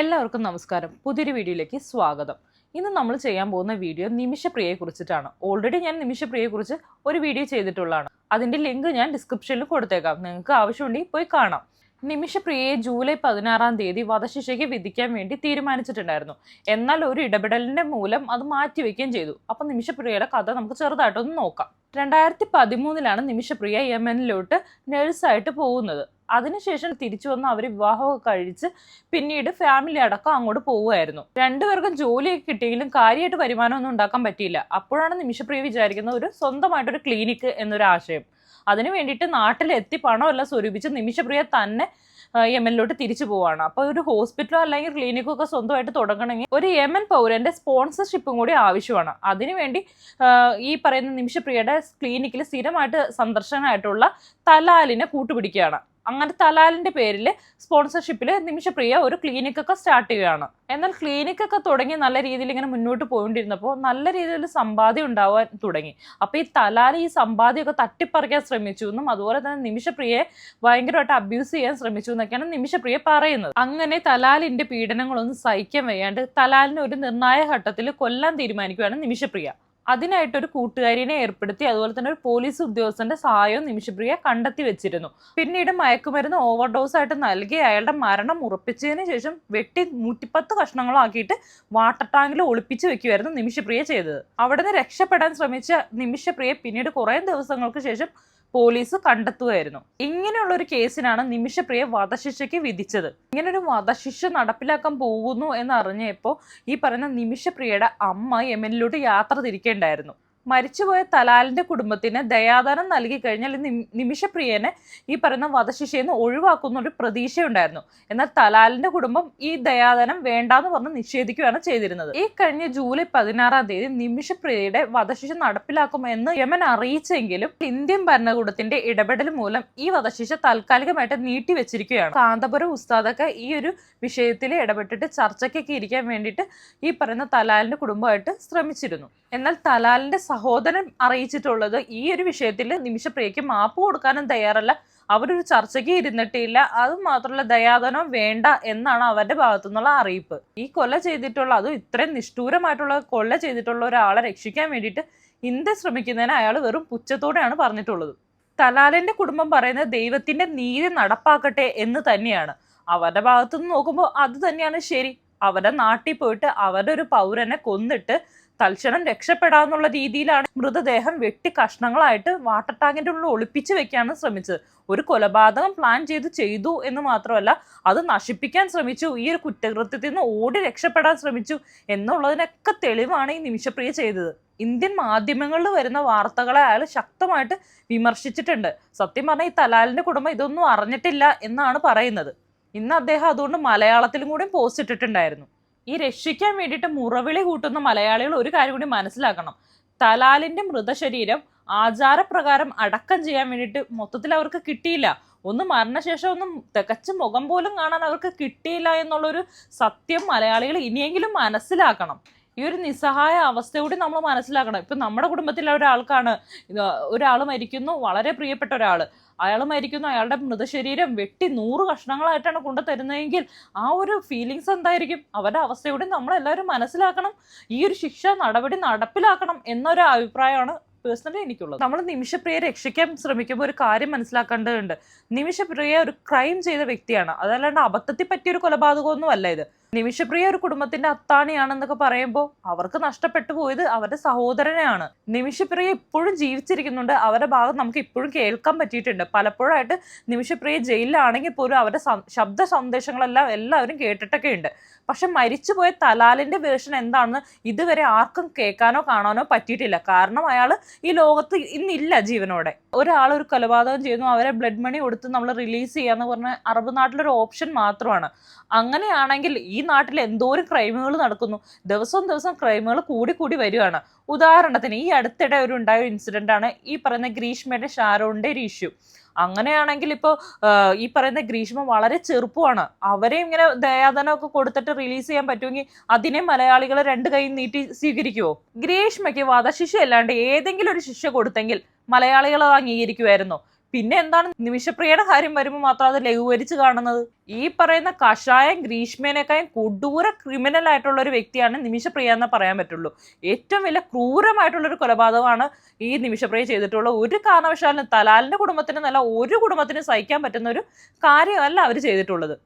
എല്ലാവർക്കും നമസ്കാരം. പുതിയൊരു വീഡിയോയിലേക്ക് സ്വാഗതം. ഇന്ന് നമ്മൾ ചെയ്യാൻ പോകുന്ന വീഡിയോ നിമിഷപ്രിയയെ കുറിച്ചിട്ടാണ് ഓൾറെഡി ഞാൻ നിമിഷപ്രിയയെ കുറിച്ച് ഒരു വീഡിയോ ചെയ്തിട്ടുള്ളതാണ്. അതിന്റെ ലിങ്ക് ഞാൻ ഡിസ്ക്രിപ്ഷനിൽ കൊടുത്തേക്കാം. നിങ്ങൾക്ക് ആവശ്യമുണ്ടെങ്കിൽ പോയി കാണാം. നിമിഷപ്രിയയെ ജൂലൈ പതിനാറാം തീയതി വധശിക്ഷയ്ക്ക് വിധിക്കാൻ വേണ്ടി തീരുമാനിച്ചിട്ടുണ്ടായിരുന്നു. എന്നാൽ ഒരു ഇടപെടലിന്റെ മൂലം അത് മാറ്റിവെക്കുകയും ചെയ്തു. അപ്പൊ നിമിഷപ്രിയയുടെ കഥ നമുക്ക് ചെറുതായിട്ടൊന്ന് നോക്കാം. രണ്ടായിരത്തി പതിമൂന്നിലാണ് നിമിഷപ്രിയ യമനിലോട്ട് നഴ്സായിട്ട് പോകുന്നത്. അതിനുശേഷം തിരിച്ചു വന്ന് അവർ വിവാഹമൊക്കെ കഴിച്ച് പിന്നീട് ഫാമിലി അടക്കം അങ്ങോട്ട് പോവുമായിരുന്നു. രണ്ടുപേർക്കും ജോലിയൊക്കെ കിട്ടിയെങ്കിലും കാര്യമായിട്ട് വരുമാനമൊന്നും ഉണ്ടാക്കാൻ പറ്റിയില്ല. അപ്പോഴാണ് നിമിഷപ്രിയ വിചാരിക്കുന്നത് ഒരു സ്വന്തമായിട്ടൊരു ക്ലിനിക്ക് എന്നൊരു ആശയം. അതിനു വേണ്ടിയിട്ട് നാട്ടിലെത്തി പണമെല്ലാം സ്വരൂപിച്ച് നിമിഷപ്രിയ തന്നെ യമനിലോട്ട് തിരിച്ചു പോവാണ്. അപ്പോൾ ഒരു ഹോസ്പിറ്റലോ അല്ലെങ്കിൽ ക്ലിനിക്കോ ഒക്കെ സ്വന്തമായിട്ട് തുടങ്ങണമെങ്കിൽ ഒരു യമൻ പൗരന്റെ സ്പോൺസർഷിപ്പും കൂടി ആവശ്യമാണ്. അതിനുവേണ്ടി ഈ പറയുന്ന നിമിഷപ്രിയയുടെ ക്ലിനിക്കിൽ സ്ഥിരമായിട്ട് സന്ദർശനമായിട്ടുള്ള തലാലിനെ കൂട്ടുപിടിക്കുകയാണ്. അങ്ങനെ തലാലിന്റെ പേരിൽ സ്പോൺസർഷിപ്പിൽ നിമിഷപ്രിയ ഒരു ക്ലിനിക്കൊക്കെ സ്റ്റാർട്ട് ചെയ്യുകയാണ്. എന്നാൽ ക്ലിനിക്കൊക്കെ തുടങ്ങി നല്ല രീതിയിൽ ഇങ്ങനെ മുന്നോട്ട് പോയിണ്ടിരുന്നപ്പോൾ നല്ല രീതിയിൽ സമ്പാദ്യം ഉണ്ടാവാൻ തുടങ്ങി. അപ്പോൾ ഈ തലാൽ ഈ സമ്പാദ്യമൊക്കെ തട്ടിപ്പറിക്കാൻ ശ്രമിച്ചു എന്നും അതുപോലെ തന്നെ നിമിഷപ്രിയയെ ഭയങ്കരമായിട്ട് അബ്യൂസ് ചെയ്യാൻ ശ്രമിച്ചു എന്നൊക്കെയാണ് നിമിഷപ്രിയ പറയുന്നത്. അങ്ങനെ തലാലിന്റെ പീഡനങ്ങളൊന്നും സഹിക്കാൻ വയ്യാണ്ട് തലാലിനെ ഒരു നിർണായക ഘട്ടത്തിൽ കൊല്ലാൻ തീരുമാനിക്കുകയാണ് നിമിഷപ്രിയ. അതിനായിട്ട് ഒരു കൂട്ടുകാരിനെ ഏർപ്പെടുത്തി അതുപോലെ തന്നെ ഒരു പോലീസ് ഉദ്യോഗസ്ഥന്റെ സഹായവും നിമിഷപ്രിയ കണ്ടെത്തി വെച്ചിരുന്നു. പിന്നീട് മയക്കുമരുന്ന് ഓവർഡോസ് ആയിട്ട് നൽകി അയാളുടെ മരണം ഉറപ്പിച്ചതിന് ശേഷം വെട്ടി നൂറ്റിപ്പത്ത് കഷ്ണങ്ങളാക്കിയിട്ട് വാട്ടർ ടാങ്കിൽ ഒളിപ്പിച്ച് വെക്കുമായിരുന്നു നിമിഷപ്രിയ ചെയ്തത്. അവിടെ നിന്ന് രക്ഷപ്പെടാൻ ശ്രമിച്ച നിമിഷപ്രിയ പിന്നീട് കുറേ ദിവസങ്ങൾക്ക് ശേഷം പോലീസ് കണ്ടെത്തുകയായിരുന്നു. ഇങ്ങനെയുള്ള ഒരു കേസിനാണ് നിമിഷപ്രിയ വധശിക്ഷയ്ക്ക് വിധിച്ചത്. ഇങ്ങനെ ഒരു വധശിക്ഷ നടപ്പിലാക്കാൻ പോകുന്നു എന്ന് അറിഞ്ഞപ്പോൾ ഈ പറയുന്ന നിമിഷപ്രിയയുടെ അമ്മ യമനിലോട്ട് യാത്ര തിരിക്കേണ്ടായിരുന്നു. മരിച്ചുപോയ തലാലിന്റെ കുടുംബത്തിന് ദയാദാനം നൽകി കഴിഞ്ഞാൽ നിമിഷപ്രിയനെ ഈ പറയുന്ന വധശിക്ഷയിൽ നിന്ന് ഒഴിവാക്കുന്ന ഒരു പ്രതീക്ഷയുണ്ടായിരുന്നു. എന്നാൽ തലാലിന്റെ കുടുംബം ഈ ദയാദാനം വേണ്ടാന്ന് പറഞ്ഞ് നിഷേധിക്കുകയാണ് ചെയ്തിരുന്നത്. ഈ കഴിഞ്ഞ ജൂലൈ പതിനാറാം തീയതി നിമിഷപ്രിയയുടെ വധശിക്ഷ നടപ്പിലാക്കുമെന്ന് യമൻ അറിയിച്ചെങ്കിലും ഇന്ത്യൻ ഭരണകൂടത്തിന്റെ ഇടപെടൽ മൂലം ഈ വധശിക്ഷ താൽക്കാലികമായിട്ട് നീട്ടിവെച്ചിരിക്കുകയാണ്. കാന്തപുരം ഉസ്താദൊക്കെ ഈ ഒരു വിഷയത്തിൽ ഇടപെട്ടിട്ട് ചർച്ചയ്ക്കൊക്കെ ഇരിക്കാൻ വേണ്ടിയിട്ട് ഈ പറയുന്ന തലാലിന്റെ കുടുംബമായിട്ട് ശ്രമിച്ചിരുന്നു. എന്നാൽ തലാലിന്റെ സഹോദരൻ അറിയിച്ചിട്ടുള്ളത് ഈ ഒരു വിഷയത്തിൽ നിമിഷപ്രിയയ്ക്ക് മാപ്പ് കൊടുക്കാനും തയ്യാറല്ല. അവരൊരു ചർച്ചയ്ക്ക് ഇരുന്നിട്ടില്ല. അത് മാത്രമല്ല ദയാധനം വേണ്ട എന്നാണ് അവരുടെ ഭാഗത്തു നിന്നുള്ള അറിയിപ്പ്. ഈ കൊല ചെയ്തിട്ടുള്ള അതും ഇത്രയും നിഷ്ഠൂരമായിട്ടുള്ള കൊല ചെയ്തിട്ടുള്ള ഒരാളെ രക്ഷിക്കാൻ വേണ്ടിയിട്ട് ഇന്ത്യ ശ്രമിക്കുന്നതിന് അയാൾ വെറും പുച്ഛത്തോടെയാണ് പറഞ്ഞിട്ടുള്ളത്. തലാലിന്റെ കുടുംബം പറയുന്നത് ദൈവത്തിന്റെ നീതി നടപ്പാക്കട്ടെ എന്ന് തന്നെയാണ്. അവരുടെ ഭാഗത്തു നിന്ന് നോക്കുമ്പോൾ അത് തന്നെയാണ് ശരി. അവരുടെ നാട്ടിൽ പോയിട്ട് അവരുടെ ഒരു പൗരനെ കൊന്നിട്ട് തൽക്ഷണം രക്ഷപ്പെടാന്നുള്ള രീതിയിലാണ് മൃതദേഹം വെട്ടി കഷ്ണങ്ങളായിട്ട് വാട്ടർ ടാങ്കിന്റെ ഉള്ളിൽ ഒളിപ്പിച്ച് വെക്കാനും ശ്രമിച്ചത്. ഒരു കൊലപാതകം പ്ലാൻ ചെയ്ത് ചെയ്തു എന്ന് മാത്രമല്ല അത് നശിപ്പിക്കാൻ ശ്രമിച്ചു ഈ ഒരു കുറ്റകൃത്യത്തിൽ നിന്ന് ഓടി രക്ഷപ്പെടാൻ ശ്രമിച്ചു എന്നുള്ളതിനൊക്കെ തെളിവാണ് ഈ നിമിഷപ്രിയ ചെയ്തത്. ഇന്ത്യൻ മാധ്യമങ്ങളിൽ വരുന്ന വാർത്തകളെ അയാൾ ശക്തമായിട്ട് വിമർശിച്ചിട്ടുണ്ട്. സത്യം പറഞ്ഞാൽ ഈ തലാലിന്റെ കുടുംബം ഇതൊന്നും അറിഞ്ഞിട്ടില്ല എന്നാണ് പറയുന്നത്. ഇന്ന് അദ്ദേഹം അതുകൊണ്ട് മലയാളത്തിലും കൂടി പോസ്റ്റ് ഇട്ടിട്ടുണ്ടായിരുന്നു. ഈ രക്ഷിക്കാൻ വേണ്ടിയിട്ട് മുറവിളി കൂട്ടുന്ന മലയാളികൾ ഒരു കാര്യം കൂടി മനസ്സിലാക്കണം. തലാലിന്റെ മൃതശരീരം ആചാരപ്രകാരം അടക്കം ചെയ്യാൻ വേണ്ടിയിട്ട് മൊത്തത്തിൽ അവർക്ക് കിട്ടിയില്ല. ഒന്ന് മരണശേഷം ഒന്നും തികച്ച മുഖം പോലും കാണാൻ അവർക്ക് കിട്ടിയില്ല എന്നുള്ളൊരു സത്യം മലയാളികൾ ഇനിയെങ്കിലും മനസ്സിലാക്കണം. ഈ ഒരു നിസ്സഹായ അവസ്ഥ കൂടി നമ്മൾ മനസ്സിലാക്കണം. ഇപ്പം നമ്മുടെ കുടുംബത്തിലെ ഒരാൾക്കാണ് ഒരാൾ മരിക്കുന്നു വളരെ പ്രിയപ്പെട്ട ഒരാൾ. അയാൾ മരിക്കുന്നു അയാളുടെ മൃതശരീരം വെട്ടി നൂറ് കഷ്ണങ്ങളായിട്ടാണ് കൊണ്ടു തരുന്നതെങ്കിൽ ആ ഒരു ഫീലിങ്സ് എന്തായിരിക്കും? അവരുടെ അവസ്ഥയോടെ നമ്മളെല്ലാവരും മനസ്സിലാക്കണം ഈ ഒരു ശിക്ഷ നടപടി നടപ്പിലാക്കണം എന്നൊരു അഭിപ്രായമാണ് പേഴ്സണലി എനിക്കുള്ളത്. നമ്മൾ നിമിഷപ്രിയയെ രക്ഷിക്കാൻ ശ്രമിക്കുമ്പോൾ ഒരു കാര്യം മനസ്സിലാക്കേണ്ടതുണ്ട്. നിമിഷപ്രിയ ഒരു ക്രൈം ചെയ്ത വ്യക്തിയാണ്. അതല്ലാണ്ട് അബദ്ധത്തിൽ പറ്റിയ ഒരു കൊലപാതകമൊന്നും അല്ല ഇത്. നിമിഷപ്രിയ ഒരു കുടുംബത്തിന്റെ അത്താണിയാണെന്നൊക്കെ പറയുമ്പോൾ അവർക്ക് നഷ്ടപ്പെട്ടു പോയത് അവരുടെ സഹോദരനെയാണ്. നിമിഷപ്രിയ ഇപ്പോഴും ജീവിച്ചിരിക്കുന്നുണ്ട്. അവരുടെ ഭാഗം നമുക്ക് ഇപ്പോഴും കേൾക്കാൻ പറ്റിയിട്ടുണ്ട്. പലപ്പോഴായിട്ട് നിമിഷപ്രിയ ജയിലിലാണെങ്കിൽ പോലും അവരുടെ ശബ്ദ സന്ദേശങ്ങളെല്ലാം എല്ലാവരും കേട്ടിട്ടൊക്കെ ഉണ്ട്. പക്ഷെ മരിച്ചുപോയ തലാലിന്റെ വേർഷൻ എന്താണെന്ന് ഇതുവരെ ആർക്കും കേൾക്കാനോ കാണാനോ പറ്റിയിട്ടില്ല. കാരണം അയാൾ ഈ ലോകത്ത് ഇന്നില്ല ജീവനോടെ. ഒരാൾ ഒരു കൊലപാതകം ചെയ്യുന്നു അവരെ ബ്ലഡ് മണി കൊടുത്ത് നമ്മൾ റിലീസ് ചെയ്യാന്ന് പറഞ്ഞ അറബ് നാട്ടിലൊരു ഓപ്ഷൻ മാത്രമാണ്. അങ്ങനെയാണെങ്കിൽ ഈ നാട്ടിൽ എന്തോരം ക്രൈമുകൾ നടക്കുന്നു. ദിവസവും ദിവസം ക്രൈമുകൾ കൂടി കൂടി വരികയാണ് ഉദാഹരണത്തിന് ഈ അടുത്തിടെ ഒരു ഉണ്ടായ ഒരു ഇൻസിഡന്റ് ആണ് ഈ പറയുന്ന ഗ്രീഷ്മയുടെ ഷാരോണിന്റെ ഒരു ഇഷ്യൂ അങ്ങനെയാണെങ്കിൽ ഇപ്പോൾ ഈ പറയുന്ന ഗ്രീഷ്മ വളരെ ചെറുപ്പമാണ്. അവരെ ഇങ്ങനെ ദയാധനമൊക്കെ കൊടുത്തിട്ട് റിലീസ് ചെയ്യാൻ പറ്റുമെങ്കിൽ അതിനെ മലയാളികൾ രണ്ട് കൈ നീട്ടി സ്വീകരിക്കുമോ ഗ്രീഷ്മയ്ക്ക് വധശിക്ഷ അല്ലാണ്ട് ഏതെങ്കിലും ഒരു ശിക്ഷ കൊടുത്തെങ്കിൽ മലയാളികൾ അത് അംഗീകരിക്കുമായിരുന്നോ പിന്നെ എന്താണ്? നിമിഷപ്രിയയുടെ കാര്യം വരുമ്പോൾ മാത്രം അത് ലഘൂകരിച്ച് കാണുന്നത്. ഈ പറയുന്ന കഷായം ഗ്രീഷ്മേനേക്കായും കൊടൂര ക്രിമിനൽ ആയിട്ടുള്ള ഒരു വ്യക്തിയാണ് നിമിഷപ്രിയ എന്ന് പറയാൻ പറ്റുള്ളൂ. ഏറ്റവും വലിയ ക്രൂരമായിട്ടുള്ള ഒരു കൊലപാതകമാണ് ഈ നിമിഷപ്രിയ ചെയ്തിട്ടുള്ള ഒരു കാരണവശാലും തലാലിന്റെ കുടുംബത്തിന് നല്ല ഒരു കുടുംബത്തിന് സഹിക്കാൻ പറ്റുന്ന ഒരു കാര്യമല്ല അവർ ചെയ്തിട്ടുള്ളത്.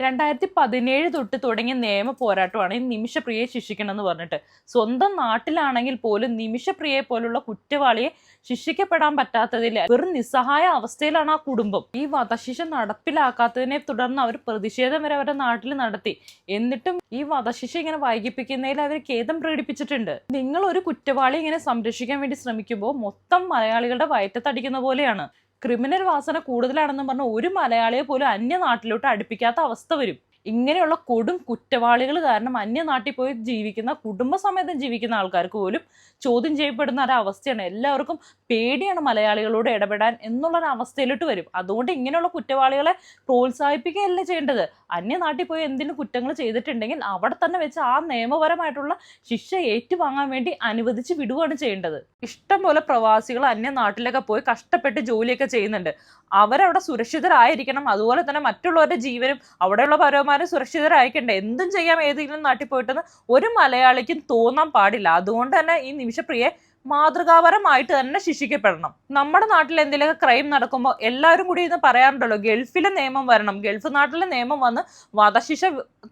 രണ്ടായിരത്തി പതിനേഴ് തൊട്ട് തുടങ്ങിയ നിയമ പോരാട്ടമാണ് ഈ നിമിഷപ്രിയയെ ശിക്ഷിക്കണമെന്ന് പറഞ്ഞിട്ട്. സ്വന്തം നാട്ടിലാണെങ്കിൽ പോലും നിമിഷപ്രിയയെ പോലുള്ള കുറ്റവാളിയെ ശിക്ഷിക്കപ്പെടാൻ പറ്റാത്തതിൽ വെറും നിസ്സഹായ അവസ്ഥയിലാണ് ആ കുടുംബം. ഈ വധശിക്ഷ നടപ്പിലാക്കാത്തതിനെ തുടർന്ന് അവർ പ്രതിഷേധം വരെ അവരുടെ നാട്ടിൽ നടത്തി. എന്നിട്ടും ഈ വധശിക്ഷ ഇങ്ങനെ വൈകിപ്പിക്കുന്നതിൽ അവർ ഖേദം പ്രകടിപ്പിച്ചിട്ടുണ്ട്. നിങ്ങൾ ഒരു കുറ്റവാളി ഇങ്ങനെ സംരക്ഷിക്കാൻ വേണ്ടി ശ്രമിക്കുമ്പോൾ മൊത്തം മലയാളികളുടെ വയറ്റത്തടിക്കുന്ന പോലെയാണ്. ക്രിമിനൽ വാസന കൂടുതലാണെന്ന് പറഞ്ഞ ഒരു മലയാളിയെ പോലും അന്യനാട്ടിലോട്ട് അടുപ്പിക്കാത്ത അവസ്ഥ വരും. ഇങ്ങനെയുള്ള കൊടും കുറ്റവാളികൾ കാരണം അന്യനാട്ടിൽ പോയി ജീവിക്കുന്ന കുടുംബസമേതം ജീവിക്കുന്ന ആൾക്കാർക്ക് പോലും ചോദ്യം ചെയ്യപ്പെടുന്ന ഒരവസ്ഥയാണ്. എല്ലാവർക്കും പേടിയാണ് മലയാളികളോട് ഇടപെടാൻ എന്നുള്ള ഒരു അവസ്ഥയിലോട്ട് വരും. അതുകൊണ്ട് ഇങ്ങനെയുള്ള കുറ്റവാളികളെ പ്രോത്സാഹിപ്പിക്കുകയല്ല ചെയ്യേണ്ടത്? അന്യ നാട്ടിൽ പോയി എന്തെങ്കിലും കുറ്റങ്ങൾ ചെയ്തിട്ടുണ്ടെങ്കിൽ അവിടെ തന്നെ വെച്ച് ആ നിയമപരമായിട്ടുള്ള ശിക്ഷ ഏറ്റുവാങ്ങാൻ വേണ്ടി അനുവദിച്ച് വിടുകയാണ് ചെയ്യേണ്ടത്. ഇഷ്ടം പോലെ പ്രവാസികൾ അന്യ നാട്ടിലൊക്കെ പോയി കഷ്ടപ്പെട്ട് ജോലിയൊക്കെ ചെയ്യുന്നുണ്ട്. അവരവിടെ സുരക്ഷിതരായിരിക്കണം. അതുപോലെ തന്നെ മറ്റുള്ളവരുടെ ജീവനും അവിടെയുള്ള പൗരന്മാരും സുരക്ഷിതരായിരിക്കണ്ടേ? എന്തും ചെയ്യാം ഏതെങ്കിലും നാട്ടിൽ പോയിട്ടെന്ന് ഒരു മലയാളിക്കും തോന്നാൻ പാടില്ല. അതുകൊണ്ട് തന്നെ ഈ നിമിഷപ്രിയെ മാതൃകാപരമായിട്ട് തന്നെ ശിക്ഷിക്കപ്പെടണം. നമ്മുടെ നാട്ടിൽ എന്തെങ്കിലുമൊക്കെ ക്രൈം നടക്കുമ്പോൾ എല്ലാവരും കൂടി ഇന്ന് പറയാറുണ്ടല്ലോ ഗൾഫിലെ നിയമം വരണം ഗൾഫ് നാട്ടിലെ നിയമം വന്ന് വധശിക്ഷ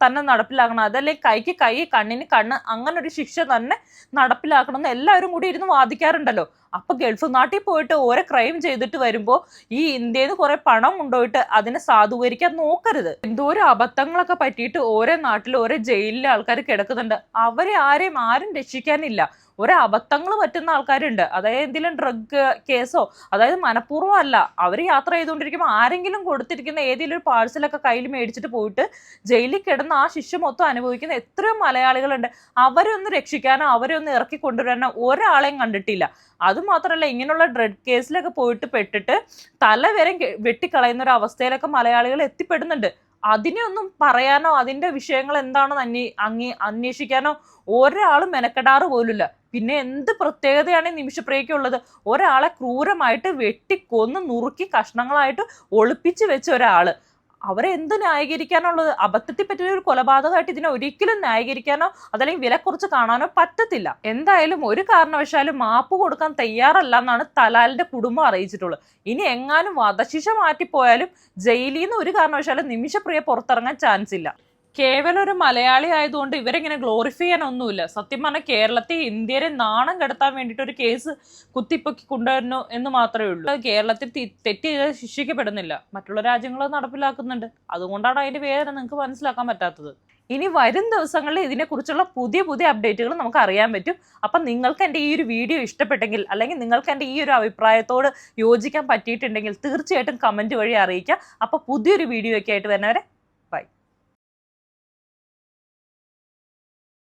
തന്നെ നടപ്പിലാക്കണം അതല്ലെങ്കിൽ കൈക്ക് കൈ കണ്ണിന് കണ്ണ് അങ്ങനെ ഒരു ശിക്ഷ തന്നെ നടപ്പിലാക്കണം എന്ന് എല്ലാവരും കൂടി ഇരുന്ന് വാദിക്കാറുണ്ടല്ലോ. അപ്പൊ ഗൾഫ് നാട്ടിൽ പോയിട്ട് ഓരോ ക്രൈം ചെയ്തിട്ട് വരുമ്പോൾ ഈ ഇന്ത്യയിൽ നിന്ന് കുറെ പണം ഉണ്ടോയിട്ട് അതിനെ സാധൂകരിക്കാൻ നോക്കരുത്. എന്തോരം അബദ്ധങ്ങളൊക്കെ പറ്റിയിട്ട് ഓരോ നാട്ടിൽ ഓരോ ജയിലിലെ ആൾക്കാർ കിടക്കുന്നുണ്ട്. അവരെ ആരെയും ആരും രക്ഷിക്കാനില്ല. ഓരോ അബദ്ധങ്ങൾ പറ്റുന്ന ആൾക്കാരുണ്ട്. അതായത് എന്തെങ്കിലും ഡ്രഗ് കേസോ അതായത് മനഃപൂർവം അല്ല. അവർ യാത്ര ചെയ്തുകൊണ്ടിരിക്കുമ്പോൾ ആരെങ്കിലും കൊടുത്തിരിക്കുന്ന ഏതെങ്കിലും ഒരു പാഴ്സലൊക്കെ കയ്യിൽ മേടിച്ചിട്ട് പോയിട്ട് ജയിലിൽ കിടന്ന് ആ ശിക്ഷ മൊത്തം അനുഭവിക്കുന്ന എത്രയോ മലയാളികളുണ്ട്. അവരെ ഒന്ന് രക്ഷിക്കാനോ അവരെ ഒന്ന് ഇറക്കി കൊണ്ടുവരാനോ ഒരാളെയും കണ്ടിട്ടില്ല. അതുമാത്രമല്ല ഇങ്ങനെയുള്ള ഡ്രഗ് കേസിലൊക്കെ പോയിട്ട് പെട്ടിട്ട് തല വരെ വെട്ടിക്കളയുന്ന ഒരു അവസ്ഥയിലൊക്കെ മലയാളികൾ എത്തിപ്പെടുന്നുണ്ട്. അതിനെ ഒന്നും പറയാനോ അതിന്റെ വിഷയങ്ങൾ എന്താണെന്ന് അന്വേ അങ്ങേ അന്വേഷിക്കാനോ ഒരാളും മെനക്കെടാറ് പോലുമില്ല. പിന്നെ എന്ത് പ്രത്യേകതയാണ് ഈ നിമിഷപ്രിയക്കുള്ളത് ഒരാളെ ക്രൂരമായിട്ട് വെട്ടിക്കൊന്ന് നുറുക്കി കഷ്ണങ്ങളായിട്ട് ഒളിപ്പിച്ച് വെച്ച ഒരാൾ. അവരെ എന്ത് ന്യായീകരിക്കാനുള്ളത്? അബദ്ധത്തിൽ പറ്റിയ ഒരു കൊലപാതകമായിട്ട് ഇതിനെ ഒരിക്കലും ന്യായീകരിക്കാനോ അതല്ലെങ്കിൽ വില കുറച്ച് കാണാനോ പറ്റത്തില്ല. എന്തായാലും ഒരു കാരണവശാലും മാപ്പ് കൊടുക്കാൻ തയ്യാറല്ല എന്നാണ് തലാലിന്റെ കുടുംബം അറിയിച്ചിട്ടുള്ളത്. ഇനി എങ്ങാനും വധശിക്ഷ മാറ്റിപ്പോയാലും ജയിലിൽ നിന്ന് ഒരു കാരണവശാലും നിമിഷപ്രിയ പുറത്തിറങ്ങാൻ ചാൻസ് ഇല്ല. കേവലം ഒരു മലയാളി ആയതുകൊണ്ട് ഇവരെങ്ങനെ ഗ്ലോറിഫൈ ചെയ്യാനൊന്നുമില്ല. സത്യം പറഞ്ഞാൽ കേരളത്തെ ഇന്ത്യയെ നാണം കെടുത്താൻ വേണ്ടിയിട്ട് ഒരു കേസ് കുത്തിപ്പൊക്കി കൊണ്ടുവരുന്നു എന്ന് മാത്രമേ ഉള്ളൂ. കേരളത്തിൽ തെറ്റ് ചെയ്ത് ശിക്ഷിക്കപ്പെടുന്നില്ല. മറ്റുള്ള രാജ്യങ്ങൾ നടപ്പിലാക്കുന്നുണ്ട്. അതുകൊണ്ടാണ് അതിന്റെ വേദന നിങ്ങൾക്ക് മനസ്സിലാക്കാൻ പറ്റാത്തത്. ഇനി വരും ദിവസങ്ങളിൽ ഇതിനെക്കുറിച്ചുള്ള പുതിയ പുതിയ അപ്ഡേറ്റുകൾ നമുക്ക് അറിയാൻ പറ്റും. അപ്പം നിങ്ങൾക്ക് എന്റെ ഈ ഒരു വീഡിയോ ഇഷ്ടപ്പെട്ടെങ്കിൽ അല്ലെങ്കിൽ നിങ്ങൾക്ക് എന്റെ ഈ ഒരു അഭിപ്രായത്തോട് യോജിക്കാൻ പറ്റിയിട്ടുണ്ടെങ്കിൽ തീർച്ചയായിട്ടും കമന്റ് വഴി അറിയിക്കുക. അപ്പോൾ പുതിയൊരു വീഡിയോ ഒക്കെ ആയിട്ട് വരുന്നവരെ